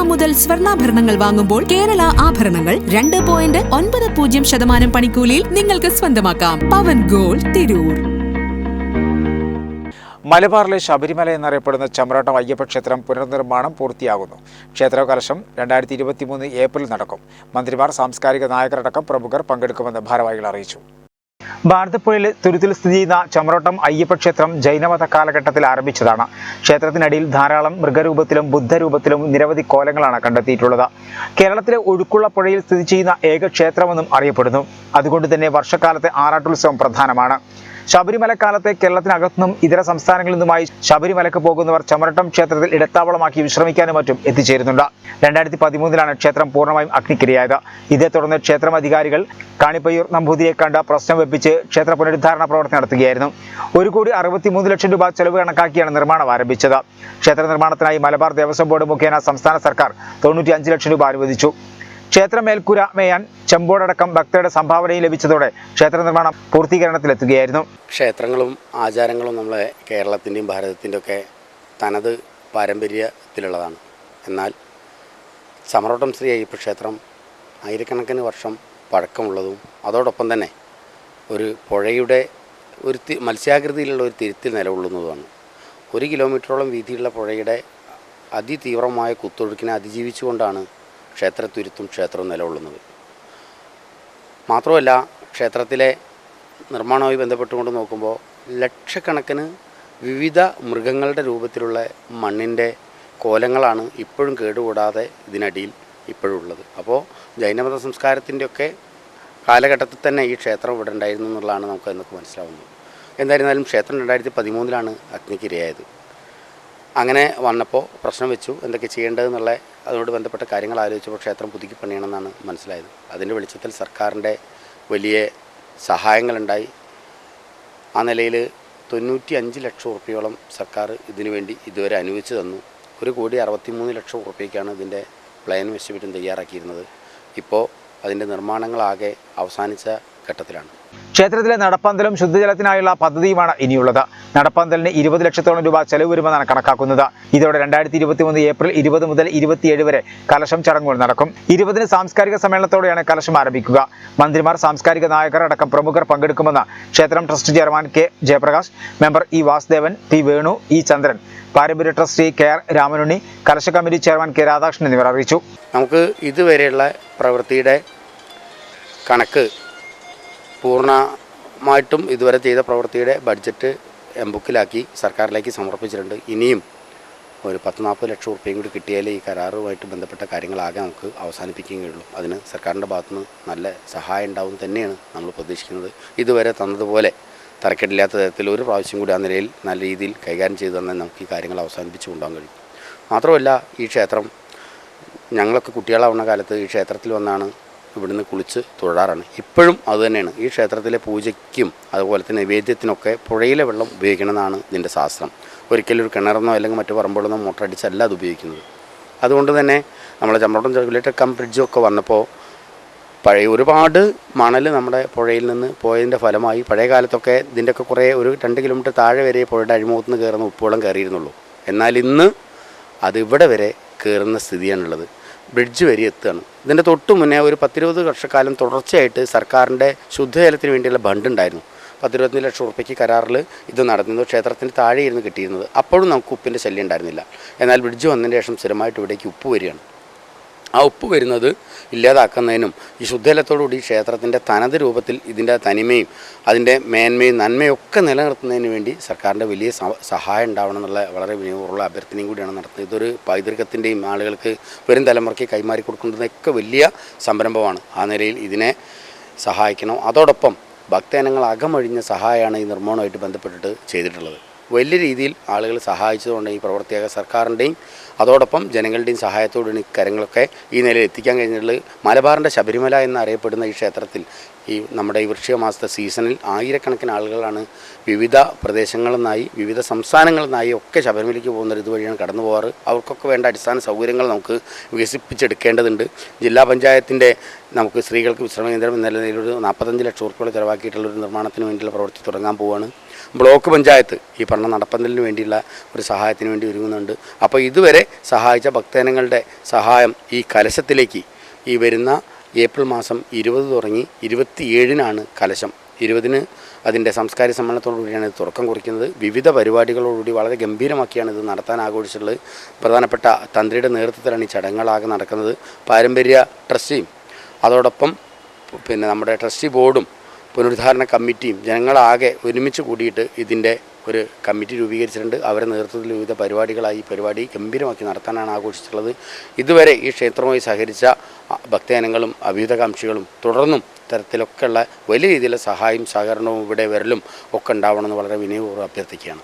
Gram മുതൽ സ്വർണാഭരണങ്ങൾ വാങ്ങുമ്പോൾ കേരള ആഭരണങ്ങൾ രണ്ട് പോയിന്റ് ഒൻപത് പൂജ്യം ശതമാനം പണിക്കൂലിയിൽ നിങ്ങൾക്ക് സ്വന്തമാക്കാം. പവൻ ഗോൾ തിരൂർ. മലബാറിലെ ശബരിമല എന്നറിയപ്പെടുന്ന ചമ്രാട്ടം അയ്യപ്പ ക്ഷേത്രം പുനർനിർമ്മാണം പൂർത്തിയാകുന്നു. ക്ഷേത്ര കലശം രണ്ടായിരത്തി ഇരുപത്തി മൂന്ന് ഏപ്രിൽ നടക്കും. മന്ത്രിമാർ സാംസ്കാരിക നായകരടക്കം പ്രമുഖർ പങ്കെടുക്കുമെന്ന് ഭാരവാഹികൾ അറിയിച്ചു. ഭാരതപ്പുഴയിൽ തുരുത്തിൽ സ്ഥിതി ചെയ്യുന്ന ചമരോട്ടം അയ്യപ്പ ക്ഷേത്രം ജൈനമത കാലഘട്ടത്തിൽ ആരംഭിച്ചതാണ്. ക്ഷേത്രത്തിനടിയിൽ ധാരാളം മൃഗരൂപത്തിലും ബുദ്ധരൂപത്തിലും നിരവധി കോലങ്ങളാണ് കണ്ടെത്തിയിട്ടുള്ളത്. കേരളത്തിലെ ഒഴുക്കുള്ള പുഴയിൽ സ്ഥിതി ചെയ്യുന്ന ഏക ക്ഷേത്രമെന്നും അറിയപ്പെടുന്നു. അതുകൊണ്ട് തന്നെ വർഷക്കാലത്തെ ആറാട്ടുത്സവം പ്രധാനമാണ്. ശബരിമല കാലത്തെ കേരളത്തിനകത്തുനിന്നും ഇതര സംസ്ഥാനങ്ങളിൽ നിന്നുമായി ശബരിമലക്ക് പോകുന്നവർ ചമരട്ടം ക്ഷേത്രത്തിൽ ഇടത്താവളമാക്കി വിശ്രമിക്കാനും മറ്റും എത്തിച്ചേരുന്നുണ്ട്. രണ്ടായിരത്തി പതിമൂന്നിലാണ് ക്ഷേത്രം പൂർണമായും അഗ്നിക്കിരയായത്. ഇതേ തുടർന്ന് ക്ഷേത്രം അധികാരികൾ കാണിപ്പയ്യൂർ നമ്പൂതിരിയെ കണ്ട പ്രശ്നം വെപ്പിച്ച് ക്ഷേത്ര പുനരുദ്ധാരണ പ്രവർത്തനം നടത്തുകയായിരുന്നു. ഒരു കോടി അറുപത്തിമൂന്ന് ലക്ഷം രൂപ ചെലവ് കണക്കാക്കിയാണ് നിർമ്മാണം ആരംഭിച്ചത്. ക്ഷേത്ര നിർമ്മാണത്തിനായി മലബാർ ദേവസ്വം ബോർഡ് മുഖേന സംസ്ഥാന സർക്കാർ തൊണ്ണൂറ്റി ലക്ഷം രൂപ അനുവദിച്ചു. ക്ഷേത്ര മേൽക്കൂര മേയാൻ ചെമ്പോടക്കം ഭക്തരുടെ സംഭാവനയും ലഭിച്ചതോടെ ക്ഷേത്ര നിർമ്മാണം പൂർത്തീകരണത്തിലെത്തുകയായിരുന്നു. ക്ഷേത്രങ്ങളും ആചാരങ്ങളും നമ്മളെ കേരളത്തിന്റെയും ഭാരതത്തിന്റെ ഒക്കെ തനത് പാരമ്പര്യത്തിലുള്ളതാണ്. എന്നാൽ സമറോട്ടം ശ്രീ അയ്യപ്പ ക്ഷേത്രം ആയിരക്കണക്കിന് വർഷം പഴക്കമുള്ളതും അതോടൊപ്പം തന്നെ ഒരു പുഴയുടെ ഒരു മത്സ്യാകൃതിയിലുള്ള ഒരു തിരുത്തിൽ നിലകൊള്ളുന്നതുമാണ്. ഒരു കിലോമീറ്ററോളം വീതിയുള്ള പുഴയുടെ അതിതീവ്രമായ കുത്തൊഴുക്കിനെ അതിജീവിച്ചുകൊണ്ടാണ് ക്ഷേത്രത്തുരുത്തും ക്ഷേത്രവും നിലകൊള്ളുന്നത്. മാത്രമല്ല ക്ഷേത്രത്തിലെ നിർമ്മാണവുമായി ബന്ധപ്പെട്ടുകൊണ്ട് നോക്കുമ്പോൾ ലക്ഷക്കണക്കിന് വിവിധ മൃഗങ്ങളുടെ രൂപത്തിലുള്ള മണ്ണിന്റെ കോലങ്ങളാണ് ഇപ്പോഴും കേടുകൂടാതെ ഇതിനടിയിൽ ഇപ്പോഴും ഉള്ളത് അപ്പോൾ ജൈനമത സംസ്കാരത്തിന്റെയൊക്കെ കാലഘട്ടത്തിൽ തന്നെ ഈ ക്ഷേത്രം ഇവിടെ ഉണ്ടായിരുന്നു എന്നുള്ളതാണ് നമുക്ക് എന്നൊക്കെ മനസ്സിലാവുന്നത്. എന്തായിരുന്നാലും ക്ഷേത്രം രണ്ടായിരത്തി പതിമൂന്നിലാണ് അഗ്നിക്കിരയായത്. അങ്ങനെ വന്നപ്പോൾ പ്രശ്നം വെച്ചു. എന്തൊക്കെ ചെയ്യേണ്ടതെന്നുള്ള അതിനോട് ബന്ധപ്പെട്ട കാര്യങ്ങൾ ആലോചിച്ചപ്പോൾ ക്ഷേത്രം പുതുക്കി പണിയണമെന്നാണ് മനസ്സിലായത്. അതിന്റെ വെളിച്ചത്തിൽ സർക്കാരിന്റെ വലിയ സഹായങ്ങളുണ്ടായി. ആ നിലയിൽ തൊണ്ണൂറ്റി അഞ്ച് ലക്ഷം ഉറുപ്പ്യോളം സർക്കാർ ഇതിനു വേണ്ടി ഇതുവരെ അനുവദിച്ചു തന്നു. ഒരു കോടി അറുപത്തിമൂന്ന് ലക്ഷം ഉറുപ്പ്യക്കാണ് ഇതിന്റെ പ്ലാനും എസ്റ്റിമേറ്റും തയ്യാറാക്കിയിരുന്നത്. ഇപ്പോൾ അതിന്റെ നിർമ്മാണങ്ങളാകെ അവസാനിച്ച ഘട്ടത്തിലാണ്. ക്ഷേത്രത്തിലെ നടപ്പന്തലും ശുദ്ധജലത്തിനായുള്ള പദ്ധതിയുമാണ് ഇനിയുള്ളത്. നടപ്പന്തലിന് ഇരുപത് ലക്ഷത്തോളം രൂപ ചെലവ് വരുമെന്നാണ് കണക്കാക്കുന്നത്. ഇതോടെ രണ്ടായിരത്തി ഇരുപത്തി മൂന്ന് ഏപ്രിൽ ഇരുപത് മുതൽ ഇരുപത്തിയേഴ് വരെ കലശം ചടങ്ങുകൾ നടക്കും. ഇരുപതിന് സാംസ്കാരിക സമ്മേളനത്തോടെയാണ് കലശം ആരംഭിക്കുക. മന്ത്രിമാർ സാംസ്കാരിക നായകർ അടക്കം പ്രമുഖർ പങ്കെടുക്കുമെന്ന് ക്ഷേത്രം trust chairman K Jayaprakash member E Vasudevan P Venu E Chandran പാരമ്പര്യ ട്രസ്റ്റി കെ ആർ രാമനുണ്ണി കലശ കമ്മിറ്റി ചെയർമാൻ കെ രാധാകൃഷ്ണൻ എന്നിവർ അറിയിച്ചു. നമുക്ക് ഇതുവരെയുള്ള പ്രവൃത്തിയുടെ കണക്ക് പൂർണമായിട്ടും ഇതുവരെ ചെയ്ത പ്രവൃത്തിയുടെ ബഡ്ജറ്റ് എംബുക്കിലാക്കി സർക്കാരിലേക്ക് സമർപ്പിച്ചിട്ടുണ്ട്. ഇനിയും ഒരു പത്ത് നാൽപ്പത് ലക്ഷം റുപ്യയും കൂടി കിട്ടിയാലേ ഈ കരാറുമായിട്ട് ബന്ധപ്പെട്ട കാര്യങ്ങളാകെ നമുക്ക് അവസാനിപ്പിക്കുകയുള്ളൂ. അതിന് സർക്കാരിന്റെ ഭാഗത്തുനിന്ന് നല്ല സഹായം ഉണ്ടാവും തന്നെയാണ് നമ്മൾ പ്രതീക്ഷിക്കുന്നത്. ഇതുവരെ തന്നതുപോലെ തരക്കേടില്ലാത്ത തരത്തിൽ ഒരു പ്രാവശ്യം കൂടി ആ നിലയിൽ നല്ല രീതിയിൽ കൈകാര്യം ചെയ്തു തന്നെ നമുക്ക് ഈ കാര്യങ്ങൾ അവസാനിപ്പിച്ചു കൊണ്ടുപോകാൻ കഴിയും. മാത്രമല്ല ഈ ക്ഷേത്രം ഞങ്ങളൊക്കെ കുട്ടികളാവുന്ന കാലത്ത് ഈ ക്ഷേത്രത്തിൽ വന്നാണ് ഇവിടുന്ന് കുളിച്ച് തൊഴാറാണ്. ഇപ്പോഴും അതുതന്നെയാണ് ഈ ക്ഷേത്രത്തിലെ പൂജയ്ക്കും അതുപോലെ തന്നെ നൈവേദ്യത്തിനൊക്കെ പുഴയിലെ വെള്ളം ഉപയോഗിക്കണമെന്നാണ് ഇതിന്റെ ശാസ്ത്രം. ഒരിക്കലും ഒരു കിണറെന്നോ അല്ലെങ്കിൽ മറ്റു പറമ്പുകളെന്നോ മോട്ടർ അടിച്ചല്ല അത് ഉപയോഗിക്കുന്നത്. അതുകൊണ്ട് തന്നെ നമ്മളെ ചമ്രോട്ടം റെഗുലേറ്റർ കം ബ്രിഡ്ജും ഒക്കെ വന്നപ്പോൾ പഴയ ഒരുപാട് മണൽ നമ്മുടെ പുഴയിൽ നിന്ന് പോയതിന്റെ ഫലമായി പഴയ കാലത്തൊക്കെ ഇതിന്റെയൊക്കെ കുറേ ഒരു രണ്ട് കിലോമീറ്റർ താഴെ വരെ പുഴയുടെ അഴിമുഖത്ത് നിന്ന് കയറുന്ന ഉപ്പുവെള്ളം കയറിയിരുന്നുള്ളൂ. എന്നാൽ ഇന്ന് അതിവിടെ വരെ കയറുന്ന സ്ഥിതിയാണുള്ളത്. ബ്രിഡ്ജ് വരെ എത്തുകയാണ്. ഇതിന്റെ തൊട്ട് മുന്നേ ഒരു പത്തിരുപത് വർഷക്കാലം തുടർച്ചയായിട്ട് സർക്കാരിന്റെ ശുദ്ധജലത്തിന് വേണ്ടിയുള്ള ബണ്ട് ഉണ്ടായിരുന്നു. പത്തിരുപത്തഞ്ച് ലക്ഷം ഉറുപ്പ്യക്ക് കരാറിൽ ഇത് നടന്നിരുന്നു. ക്ഷേത്രത്തിന് താഴെയായിരുന്നു കിട്ടിയിരുന്നത്. അപ്പോഴും നമുക്ക് ഉപ്പിന്റെ ശല്യം ഉണ്ടായിരുന്നില്ല. എന്നാൽ ബ്രിഡ്ജ് വന്നതിന് ശേഷം സ്ഥിരമായിട്ട് ഇവിടേക്ക് ഉപ്പ് വരികയാണ്. ആ ഉപ്പ് വരുന്നത് ഇല്ലാതാക്കുന്നതിനും ഈ ശുദ്ധജലത്തോടുകൂടി ക്ഷേത്രത്തിന്റെ തനത് രൂപത്തിൽ ഇതിന്റെ തനിമയും അതിന്റെ മേന്മയും നന്മയും ഒക്കെ നിലനിർത്തുന്നതിന് വേണ്ടി സർക്കാരിന്റെ വലിയ സഹായം ഉണ്ടാവണം എന്നുള്ള വളരെ വിനിയോഗമുള്ള അഭ്യർത്ഥനയും കൂടിയാണ് നടത്തുന്നത്. ഇതൊരു പൈതൃകത്തിന്റെയും ആളുകൾക്ക് വരും തലമുറയ്ക്ക് കൈമാറി കൊടുക്കുന്നതൊക്കെ വലിയ സംരംഭമാണ്. ആ നിലയിൽ ഇതിനെ സഹായിക്കണം. അതോടൊപ്പം ഭക്തജനങ്ങൾ അകമഴിഞ്ഞ സഹായമാണ് ഈ നിർമ്മാണമായിട്ട് ബന്ധപ്പെട്ടിട്ട് ചെയ്തിട്ടുള്ളത്. വലിയ രീതിയിൽ ആളുകൾ സഹായിച്ചതുകൊണ്ട് ഈ പ്രവർത്തിയായ സർക്കാരിന്റെയും അതോടൊപ്പം ജനങ്ങളുടെയും സഹായത്തോടുകൂടി ഈ കാര്യങ്ങളൊക്കെ ഈ നിലയിൽ എത്തിക്കാൻ കഴിഞ്ഞിട്ടുള്ളത് മലബാറിന്റെ ശബരിമല എന്നറിയപ്പെടുന്ന ഈ ക്ഷേത്രത്തിൽ ഈ നമ്മുടെ ഈ വൃശ്ചിക മാസത്തെ സീസണിൽ ആയിരക്കണക്കിന് ആളുകളാണ് വിവിധ പ്രദേശങ്ങളിൽ നിന്നായി വിവിധ സംസ്ഥാനങ്ങളിൽ നിന്നായി ഒക്കെ ശബരിമലയ്ക്ക് പോകുന്നത് ഇതുവഴിയാണ് കടന്നു പോകാറ്. അവർക്കൊക്കെ വേണ്ട അടിസ്ഥാന സൗകര്യങ്ങൾ നമുക്ക് വികസിപ്പിച്ചെടുക്കേണ്ടതുണ്ട്. ജില്ലാ പഞ്ചായത്തിന്റെ നമുക്ക് സ്ത്രീകൾക്ക് വിശ്രമ കേന്ദ്രം എന്ന നിലയിൽ ഒരു നാൽപ്പത്തഞ്ച് ലക്ഷം ഉറുപ്പികൾ ചിലവാക്കിയിട്ടുള്ള ഒരു നിർമ്മാണത്തിന് വേണ്ടിയുള്ള പ്രവൃത്തി തുടങ്ങാൻ പോവുകയാണ് ബ്ലോക്ക് പഞ്ചായത്ത് ഈ പറഞ്ഞ നടപ്പന്തലിന് വേണ്ടിയുള്ള ഒരു സഹായത്തിന് വേണ്ടി ഒരുങ്ങുന്നുണ്ട്. അപ്പോൾ ഇതുവരെ സഹായിച്ച ഭക്തജനങ്ങളുടെ സഹായം ഈ കലശത്തിലേക്ക് ഈ വരുന്ന ഏപ്രിൽ മാസം ഇരുപത് തുടങ്ങി ഇരുപത്തിയേഴിനാണ് കലശം. ഇരുപതിന് അതിന്റെ സംസ്കാരിക സമ്മേളനത്തോടുകൂടിയാണ് ഇത് തുടക്കം കുറിക്കുന്നത്. വിവിധ പരിപാടികളോടുകൂടി വളരെ ഗംഭീരമാക്കിയാണ് ഇത് നടത്താൻ ആഘോഷിച്ചിട്ടുള്ളത്. പ്രധാനപ്പെട്ട തന്ത്രിയുടെ നേതൃത്വത്തിലാണ് ഈ ചടങ്ങുകളാകെ നടക്കുന്നത്. പാരമ്പര്യ ട്രസ്റ്റിയും അതോടൊപ്പം പിന്നെ നമ്മുടെ ട്രസ്റ്റി ബോർഡും പുനരുദ്ധാരണ കമ്മിറ്റിയും ജനങ്ങളാകെ ഒരുമിച്ച് കൂടിയിട്ട് ഇതിന്റെ ഒരു കമ്മിറ്റി രൂപീകരിച്ചിട്ടുണ്ട്. അവരുടെ നേതൃത്വത്തിൽ വിവിധ പരിപാടികളായി ഈ പരിപാടി ഗംഭീരമാക്കി നടത്താനാണ് ആഘോഷിച്ചിട്ടുള്ളത്. ഇതുവരെ ഈ ക്ഷേത്രവുമായി സഹകരിച്ച ഭക്തജനങ്ങളും അഭ്യുതകാംക്ഷികളും തുടർന്നും ഇത്തരത്തിലൊക്കെയുള്ള വലിയ രീതിയിലുള്ള സഹായവും സഹകരണവും ഇവിടെ വരലും ഒക്കെ ഉണ്ടാവണമെന്ന് വളരെ വിനയപൂർവം അഭ്യർത്ഥിക്കുകയാണ്.